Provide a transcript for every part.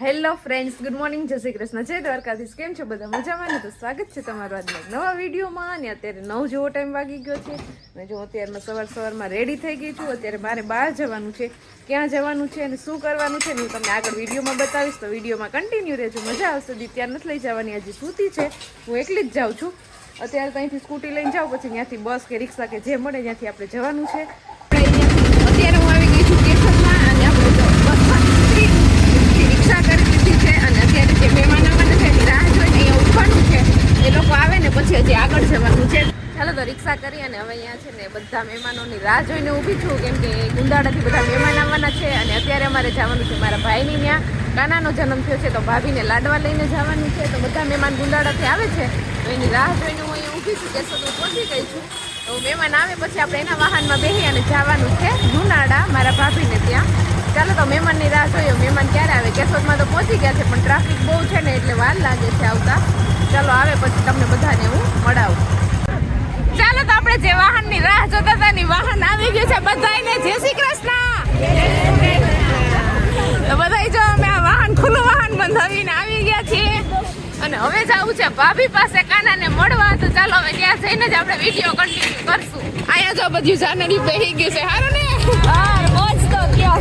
Hello friends, good morning, જય શ્રી કૃષ્ણ, જય દ્વારકાધીશ. કેમ છો બધા મજામાં? ને તો સ્વાગત છે તમારું આજના નવા વિડીયોમાં. અને અત્યારે નવ જેવો ટાઈમ વાગી ગયો છે. અને જો અત્યારમાં સવાર સવારમાં રેડી થઈ ગઈ છું. અત્યારે મારે બહાર જવાનું છે, ક્યાં જવાનું છે અને શું કરવાનું છે હું તમને આગળ વિડીયોમાં બતાવીશ. તો વિડીયોમાં કન્ટિન્યુ રહેજો, મજા આવશે. દીત્યા નથી લઈ જવાની આજે સૂતી છે. હું એકલી જ જાઉં છું. અત્યારે ત્યાંથી સ્કૂટી લઈને જાઉં, પછી ત્યાંથી બસ કે રિક્ષા કે જે મળે ત્યાંથી આપણે જવાનું છે. અત્યારે હું આવી ગઈ છું સ્ટેશનમાં અને આપણે જો બસમાં ઉતરી પછી રિક્ષા કરી લીધી છે અને અત્યારે જે મહેમાન આવવાના છે એની રાહ જોઈને અહીંયા ઉઠવાનું છે એ લોકો આવે ને પછી હજી આગળ જવાનું છે ચાલો તો રિક્ષા કરી અને હવે અહીંયા છે ને બધા મહેમાનોની રાહ જોઈને ઊભી છું. કેમ કે ગુંદાડાથી બધા મહેમાન આવવાના છે અને અત્યારે અમારે જવાનું છે મારા ભાઈની ત્યાં. કાનાનો જન્મ થયો છે તો ભાભીને લાડવા લઈને જવાનું છે. તો બધા મહેમાન ગુંદાડાથી આવે છે. તો એની રાહ જોઈને હું અહીંયા ઊભી છું. કે તો પહોંચી ગઈ છું. તો મહેમાન આવે પછી આપણે એના વાહનમાં બેસી અને જવાનું છે ગુનાડા મારા ભાભીને ત્યાં. ચાલો તો મહેમાનની રાહ જોઈએ. મહેમાન ક્યારે આવે? કેશોદમાં તો પહોંચી ગયા છે, પણ ટ્રાફિક બહુ છે ને એટલે વાર લાગે છે આવતા. ચાલો આવે પછી તમને બધાને હું મળાવું ચાલો તો આપણે જે વાહનની રાહ જોતા હતા ની વાહન આવી ગયું છે બધાને જય શ્રી કૃષ્ણ. બધાય જો અમે આ વાહન ખુલ્લું વાહન બંધાવીને આવી ગયા છીએ. અને હવે જવું છે ભાભી પાસે કાનાને મળવા તો ચાલો હવે ત્યાં જઈને જ આપણે વીડિયો કન્ટિન્યુ કરશું. અહીંયા જો બધું જાનડી પહેરી ગયું છે હારું ને? હા મોજ તો કયો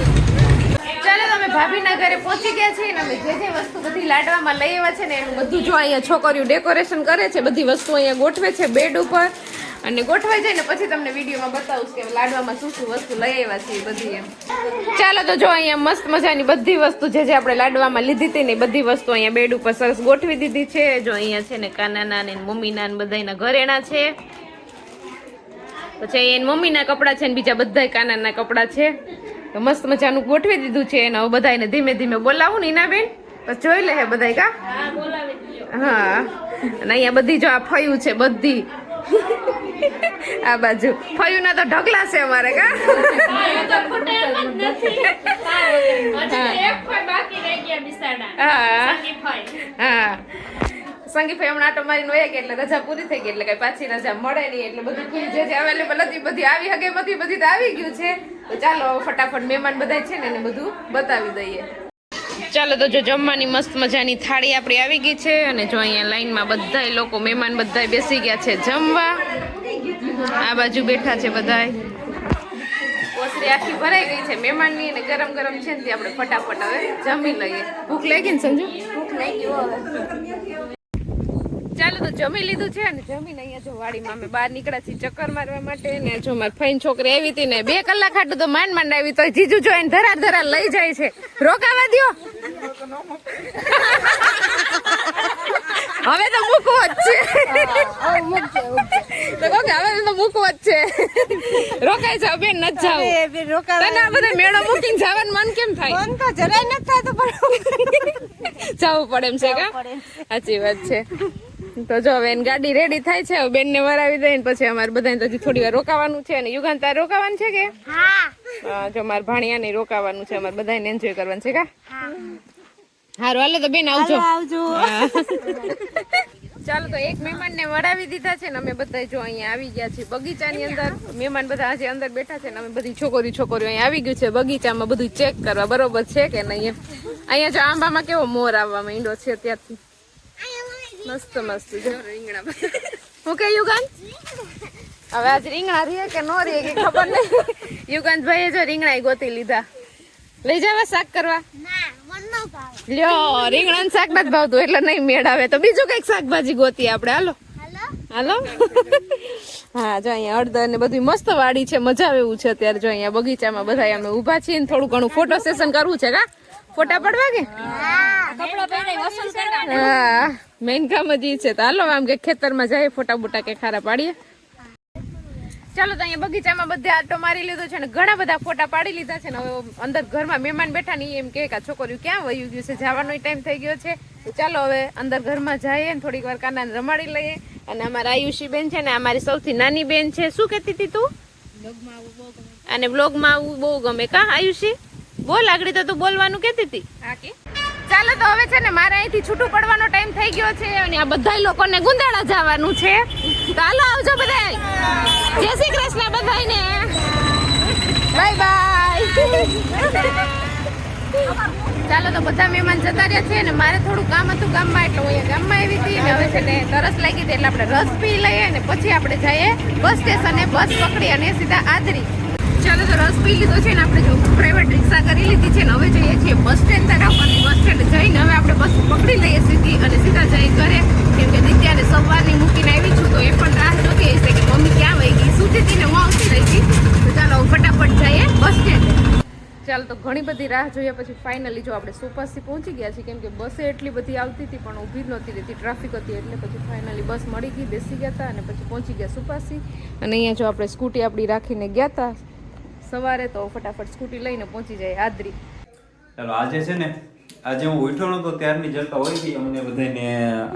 ચાલો તમે ભાભીના ઘરે પહોંચી ગયા છીએ ને અમે જે જે વસ્તુ બધી લાડવામાં લઈ આવ્યા છે ને એનું બધું જો અહીંયા છોકરીઓ ડેકોરેશન કરે છે બધી વસ્તુ અહીંયા ગોઠવે છે બેડ ઉપર. અને ગોઠવાઈ જાય ને પછી તમને વિડીયોમાં બતાવું કે લાડવામાં શું શું વસ્તુ લઈ આવ્યા છે બધી એમ. ચાલો તો જો અહીંયા મસ્ત મજાની બધી વસ્તુ જે જે આપણે લાડવામાં લીધી હતી ને બધી વસ્તુ અહીંયા બેડ ઉપર સરસ ગોઠવી દીધી છે. જો અહીંયા છે ને કાનાના ને મમ્મીના ને બધાના ઘરેણા છે. પછી એની મમ્મીના કપડાં છે ને બીજા બધા કાનાના કપડાં છે. તો મસ્ત મજાનું ગોઠવી દીધું છે અને હવે બધાને ધીમે ધીમે બોલાવું ને ના બેન બસ જોઈ લે હે બધાય કા? હા. અને અહીંયા બધી જો આ ફયું છે બધી. આ બાજુ. ફયું ના તો ઢગલા છે અમારે કા? સંગી ભાઈ હમણાં આટો મારીને વયા ગયા એટલે રજા પૂરી થઈ ગઈ એટલે કઈ પાછી રજા મળે નહીં એટલે બધું જે જે અવેલેબલ હતી બધી આવી હગે બધી બધી તો આવી ગયું છે. તો ચાલો ફટાફટ મહેમાન બધા છે ને એને બધું બતાવી દઈએ. ચાલો તો જો જમવાની મસ્ત મજાની થાળી આપણી આવી ગઈ છે અને જો અહીંયા લાઈનમાં બધાય લોકો, મહેમાન બધાય બેસી ગયા છે જમવા. આ બાજુ બેઠા છે બધાય. ઓસરી આખી ભરાઈ ગઈ છે મહેમાનની અને ગરમ ગરમ છે ને આપણે ફટાફટ હવે જમી લઈએ. ભૂખ લાગી ને સંજુ? ભૂખ લાગી ચાલો તો જમી લીધું છે ને જમીને અહીંયા જો વાડીમાં અમે બહાર નીકળ્યા છીએ ચક્કર મારવા માટે ને જો મારી ફઈન છોકરી આવી હતી ને બે કલાક હાટું તો માંડ માંડ આવી તો જીજુ જો એને ધરા ધરા લઈ જાય છે. રોકાવા દ્યો. હવે તો મૂકવો જ છે. તો કહો કે હવે તો મૂકવો જ છે. રોકાઈ જાવ બેન ન જાવ તને આ બધા મેળો મૂકીને જવાનું મન કેમ થાય? જવું પડે એમ છે કે? સાચી વાત છે. તો જો બેન ગાડી રેડી થાય છે બેન ને વરાવી દઈને પછી અમારે બધાને હજી થોડી વાર રોકાવાનું છે અને યુગાન તાર રોકાવાનું છે કે? જો જો ભાણિયા ને રોકાવાનું છે અમારે બધાને એન્જોય કરવાનું છે કા? હારું હાલો તો બેન આવજો. આવજો. ચાલો તો એક મહેમાન ને વડાવી દીધા છે ને અમે બધા જો અહીંયા આવી ગયા છીએ. બગીચાની અંદર મહેમાન બધા આજે અંદર બેઠા છે ને અમે બધી છોકરીઓ છોકરીઓ અહીંયા આવી ગયું છે. બગીચામાં બધું ચેક કરવા બરોબર છે કે નહીં અહીંયા જો આંબામાં કેવો મોર આવવા માંડ્યો છે ત્યારથી મસ્ત મસ્ત. જો. રીંગણા હું કે યુગાન હવે આજ રીંગણા રીએ કે નો રીએ કે ખબર નહીં. યુગાન ભાઈએ જો રીંગણા ગોતી લીધા. લઈ જવા શાક કરવા. લ્યો રીંગણા શાક નથી ભાવતું, એટલે નહીં મેળ આવે તો બીજું કંઈક શાકભાજી ગોતી આપણે. હાલો. હાલો. હા, જો અહીંયા અડદર ને બધું મસ્ત વાડી છે. મજા આવે એવું છે અત્યારે જો અહીંયા બગીચામાં બધા અમે ઊભા છીએ ને થોડું ઘણું ફોટો સેશન કરવું છે, કા? ફોટા પડવા કે? હા મેઇન કામ જ છે. તો હાલો આમ કે ખેતરમાં જાય ફોટા બોટા કે ખારા પાડીએ. ચાલો તો અહીંયા બગીચામાં બધે આટો મારી લીધો છે ને ઘણા બધા ફોટા પાડી લીધા છે ને હવે અંદર ઘરમાં મહેમાન બેઠા ને એમ કે કે આ છોકરીઓ ક્યાં વયું ગયું છે? જવાનો ટાઈમ થઈ ગયો છે. તો ચાલો હવે અંદર ઘરમાં જઈએ ને થોડીક વાર કાનાને રમાડી લઈએ. અને અમારા આયુષી બેન છે ને અમારી સૌથી નાની બેન છે. શું કહેતી હતી તું? અને બ્લોગમાં આવવું બહુ ગમે. કા આયુષી? બોલ, આગળ તો તું બોલવાનું કહેતી હતી. હા ચાલો તો હવે છે ને મારે અહીંથી છૂટું પડવાનો ટાઈમ થઈ ગયો છે અને આ બધા લોકોને ગુંદાળા જવાનું છે. તો આવજો બધા જય શ્રી કૃષ્ણ બધાને બાય બાય ચાલો તો બધા મહેમાન જતા રહ્યા છે ને મારે થોડું કામ હતું ગામમાં, એટલે હું ગામમાં આવી હતી ને હવે છે ને તરસ લાગી હતી એટલે આપણે રસ પી લઈએ ને પછી આપણે જઈએ બસ સ્ટેશને બસ પકડી અને સીધા આદરી ચાલો તો રસ પી લીધો છે ને આપણે જો પ્રાઇવેટ રિક્ષા કરી લીધી છે ને હવે જઈએ છીએ બસ સ્ટેન્ડ તરફ અને બસ સ્ટેન્ડ જઈને હવે આપણે બસ પકડી લઈએ સીધી અને સીધા જઈ ઘરે. કેમ કે દિત્યાને સવારની મૂકીને આવી છું તો એ પણ રાહ જોતી હશે કે મમ્મી ક્યાં વહી ગઈ સૂતી હતી ને હું આવતી રહી તો ચાલો ફટાફટ જઈએ બસ સ્ટેન્ડ ચાલો તો ઘણી બધી રાહ જોયા પછી ફાઇનલી જો આપણે સુપાસથી પહોંચી ગયા છીએ. કેમ કે બસે એટલી બધી આવતી હતી પણ ઊભી નહોતી રહેતી ટ્રાફિક હતી એટલે પછી ફાઇનલી બસ મળી ગઈ, બેસી ગયા હતા અને પછી પહોંચી ગયા સુપાસી અને અહીંયા જો આપણે સ્કૂટી આપણી રાખીને ગયા હતા. સવારે તો ફટાફટ સ્કૂટી લઈને પહોંચી જાય આદરી ચાલો આજે છે ને આજે હું ઉઠો નતો ત્યારની જલતા હોય ગઈ અમને બધાને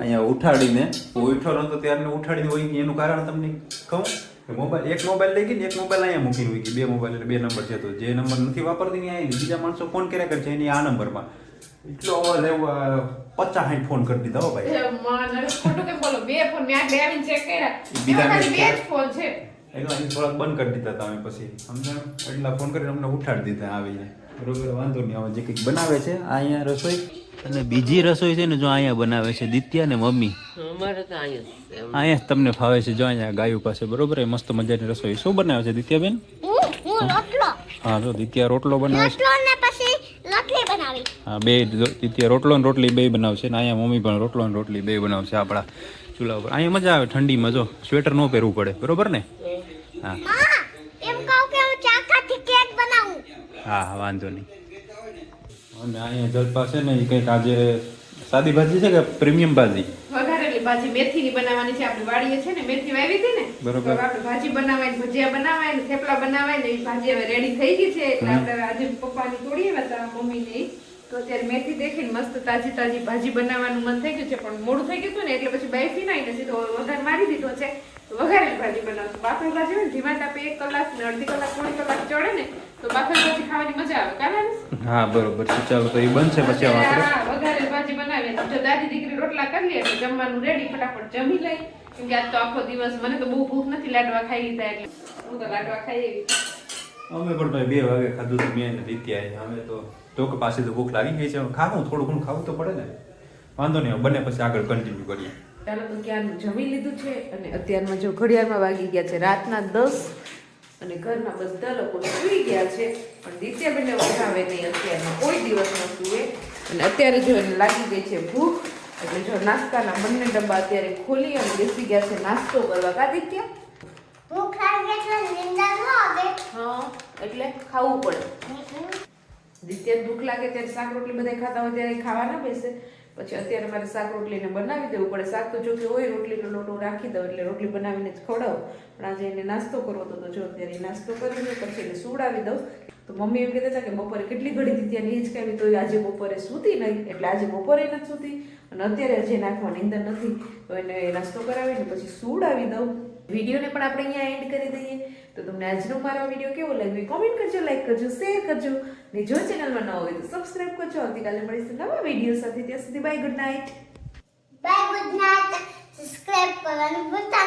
અહીંયા ઉઠાડીને ઉઠો ઉઠ્યો નતો ત્યારને ઉઠાડીને હોય ગઈ એનું કારણ તમને કહું? કે મોબાઈલ એક મોબાઈલ લઈ ગઈ ને એક મોબાઈલ અહીંયા મૂકીને હોય ગઈ બે મોબાઈલ એટલે બે નંબર છે તો જે નંબર નથી વાપરતી ને આવી બીજા માણસો ફોન કર્યા કરે છે એની આ નંબરમાં. એટલો અવાજ આવ્યો પચાસ સાઠ ફોન કરી દીધા હો ભાઈ. ખોટું કેમ બોલો? બે ફોન મેં આટલે આવીને ચેક કર્યા. બીજા બે ફોન છે. એટલે અહીં થોડાક બંધ કરી દીધા તમે પછી. અમને એટલા ફોન કરીને અમને ઉઠાડી દીધા આવીને બરોબર વાંધો નહીં હવે જે કંઈક બનાવે છે આ અહીંયા રસોઈ અને બીજી રસોઈ છે ને જો અહીંયા બનાવે છે દિત્યા ને મમ્મી. અમારે તો અહીંયા તમને ફાવે છે જો અહીંયા ગાયું પાસે બરોબર? એ મસ્ત મજાની રસોઈ. શું બનાવે છે દિત્યાબેન? હું હું હા જો દિત્યા રોટલો બનાવે છે. રોટલો ને પછી રોટલી બનાવી. હા બે જો દિત્યા રોટલો ને રોટલી બે બનાવશે ને અહીંયા મમ્મી પણ રોટલો ને રોટલી બે બનાવશે આપણા ચૂલા ઉપર. અહીંયા મજા આવે ઠંડીમાં જો સ્વેટર ન પહેરવું પડે બરોબર ને? હા. એમ કહું કે હું ચાકાથી કેક બનાવું. હા હા વાંધો નહીં. અને અહીંયા જલપા છે ને એ કંઈક આજે સાદી ભાજી છે કે પ્રીમિયમ ભાજી? વઘારેલી ભાજી મેથીની બનાવવાની છે આપણી વાડીએ છે ને મેથી વાવી હતી ને બરોબર. આપણે ભાજી બનાવાય ભજીયા બનાવાય ને થેપલા બનાવાય ને એ ભાજી હવે રેડી થઈ ગઈ છે એટલે આપણે આજે પપ્પાની તોડીએ હતા મમ્મીને. તો અત્યારે મેથી દેખીને મસ્ત તાજી તાજી ભાજી બનાવવાનું મન થઈ ગયું છે પણ મોડું થઈ ગયું હતું ને એટલે પછી બેસી ના ને સીધો વઘાર મારી દીધો છે. વઘારેલી ભાજી બનાવશું. બાફેલ ભાજી હોય ને ધીમા તાપે એક કલાક ને અડધી કલાક પોણી કલાક ચડે ને તો બાફેલ ભાજી ખાવાની મજા આવે. કાલે હા બરોબર છે. ચાલો તો એ બનશે પછી આપણે હા, વઘારેલી ભાજી બનાવીએ જો દાદી દીકરી રોટલા કરી લે એટલે જમવાનું રેડી ફટાફટ જમી લઈ કેમ કે આજ તો આખો દિવસ મને તો બહુ ભૂખ નથી લાડવા ખાઈ લીધા એટલે હું તો લાડવા ખાઈ એવી અમે પણ ભાઈ બે વાગે ખાધું હતું મેં રીત્યા અમે તો ટોક પાસે તો ભૂખ લાગી ગઈ છે. હવે ખાવું થોડું ઘણું ખાવું તો પડે ને. વાંધો નહીં હવે બને પછી આગળ કન્ટિન્યુ કરીએ. ચાલો તો ક્યારનું જમી લીધું છે અને અત્યારમાં જો ઘડિયાળમાં વાગી ગયા છે રાતના દસ અને ઘરના બધા લોકો સૂઈ ગયા છે. પણ દિત્યાબેનને ઉઠાવે નહીં અત્યારમાં કોઈ દિવસ ન સુવે અને અત્યારે જો એને લાગી ગઈ છે ભૂખ એટલે જો નાસ્તાના બંને ડબ્બા અત્યારે ખોલી અને બેસી ગયા છે નાસ્તો કરવા. કા દિત્યા ભૂખ લાગે છે નિંદા ન આવે. હા એટલે ખાવું પડે. દિત્યાને ભૂખ લાગે ત્યારે શાક રોટલી બધા ખાતા હોય ત્યારે ખાવા ના બેસે. પછી અત્યારે મારે શાક રોટલીને બનાવી દેવું પડે. શાક તો જો કે હોય, રોટલીનો લોટો રાખી દઉં એટલે રોટલી બનાવીને જ ખવડાવું. પણ આજે એને નાસ્તો કરવો હતો જો અત્યારે નાસ્તો કરી દઉં પછી એને સુવડાવી દઉં. તો મમ્મી એમ કહેતા હતા કે બપોરે કેટલી ઘડી હતી ત્યાં ખાવી, તો આજે બપોરે સૂતી નહીં. એટલે આજે બપોરે નથી સૂતી. અને અત્યારે હજી નાખવા નીંદર નથી. તો એને નાસ્તો કરાવીને પછી સુવડાવી દઉં. વિડીયોને પણ આપણે અહીંયા એન્ડ કરી દઈએ. તો તમને આજનો મારો વીડિયો કેવો લાગ્યો કોમેન્ટ કરજો લાઈક કરજો શેર કરજો. ને જો ચેનલમાં ન હોય તો સબસ્ક્રાઇબ કરજો. આવતીકાલે મળીશું નવા વીડિયો સાથે. ત્યાં સુધી bye good night bye good night subscribe કરવાનું ભૂલતા